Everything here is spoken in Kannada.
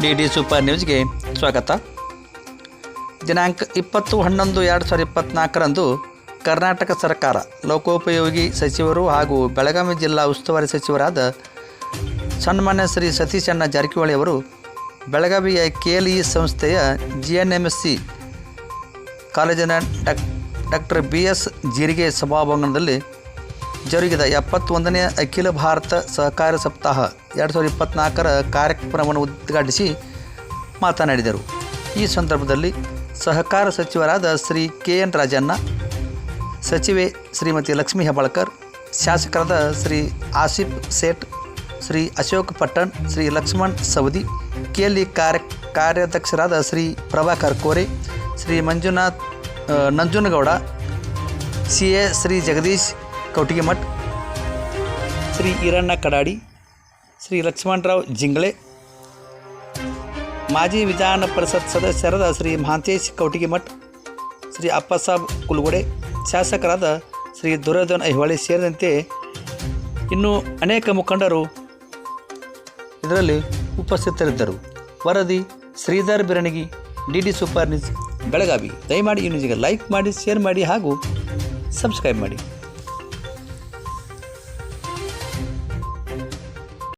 ಡಿ ಡಿ ಸೂಪರ್ ನ್ಯೂಸ್ಗೆ ಸ್ವಾಗತ. ದಿನಾಂಕ ಇಪ್ಪತ್ತು ಹನ್ನೊಂದು ಎರಡು ಸಾವಿರದ ಇಪ್ಪತ್ತ್ನಾಲ್ಕರಂದು ಕರ್ನಾಟಕ ಸರ್ಕಾರ ಲೋಕೋಪಯೋಗಿ ಸಚಿವರು ಹಾಗೂ ಬೆಳಗಾವಿ ಜಿಲ್ಲಾ ಉಸ್ತುವಾರಿ ಸಚಿವರಾದ ಸನ್ಮಾನ್ಯ ಶ್ರೀ ಸತೀಶ್ ಅಣ್ಣ ಜಾರಕಿಹೊಳಿ ಅವರು ಬೆಳಗಾವಿಯ ಕೆ ಎಲ್ ಇ ಸಂಸ್ಥೆಯ G N M S C ಕಾಲೇಜಿನ doc doctor B S Jirige ಸಭಾಭವನದಲ್ಲಿ ಜರುಗಿದ. ಎಪ್ಪತ್ತೊಂದನೇ ಅಖಿಲ ಭಾರತ ಸಹಕಾರ ಸಪ್ತಾಹ ಎರಡು ಸಾವಿರದ ಇಪ್ಪತ್ತ್ನಾಲ್ಕರ ಕಾರ್ಯಕ್ರಮವನ್ನು ಉದ್ಘಾಟಿಸಿ ಮಾತನಾಡಿದರು. ಈ ಸಂದರ್ಭದಲ್ಲಿ ಸಹಕಾರ ಸಚಿವರಾದ ಶ್ರೀ ಕೆ ಎನ್ ರಾಜಣ್ಣ, ಸಚಿವೆ ಶ್ರೀಮತಿ ಲಕ್ಷ್ಮೀ ಹೆಬ್ಬಾಳ್ಕರ್, ಶಾಸಕರಾದ ಶ್ರೀ ಆಸಿಫ್ ಸೇಠ್, ಶ್ರೀ ಅಶೋಕ್ ಪಟ್ಟಣ್, ಶ್ರೀ ಲಕ್ಷ್ಮಣ್ ಸವದಿ, ಕೆಎಲ್ಇ ಕಾರ್ಯ ಕಾರ್ಯಾಧ್ಯಕ್ಷರಾದ ಶ್ರೀ ಪ್ರಭಾಕರ್ ಕೋರೆ, ಶ್ರೀ ಮಂಜುನಾಥ್ ನಂಜುನಗೌಡ, ಸಿ ಎ ಶ್ರೀ ಜಗದೀಶ್ ಕೌಟಿಗೆಮಠ್ ಶ್ರೀ ಈರಣ್ಣ ಕಡಾಡಿ, ಶ್ರೀ ಲಕ್ಷ್ಮಣರಾವ್ ಜಿಂಗ್ಳೆ. ಮಾಜಿ ವಿಧಾನ ಪರಿಷತ್ ಸದಸ್ಯರಾದ ಶ್ರೀ ಮಹಾಂತೇಶ್ ಕೌಟಿಗೆಮಠ್ ಶ್ರೀ ಅಪ್ಪಸಾಬ್ ಕುಲುಗುಡೆ, ಶಾಸಕರಾದ ಶ್ರೀ ದುರ್ಯೋಧನ್ ಐಹೊಳೆ ಸೇರಿದಂತೆ ಇನ್ನೂ ಅನೇಕ ಮುಖಂಡರು ಇದರಲ್ಲಿ ಉಪಸ್ಥಿತರಿದ್ದರು. ವರದಿ Shridhar Biranagi, D D super news Belagavi. ದಯಮಾಡಿ ಈ ನ್ಯೂಸಿಗೆ ಲೈಕ್ ಮಾಡಿ, ಶೇರ್ ಮಾಡಿ ಹಾಗೂ ಸಬ್ಸ್ಕ್ರೈಬ್ ಮಾಡಿ.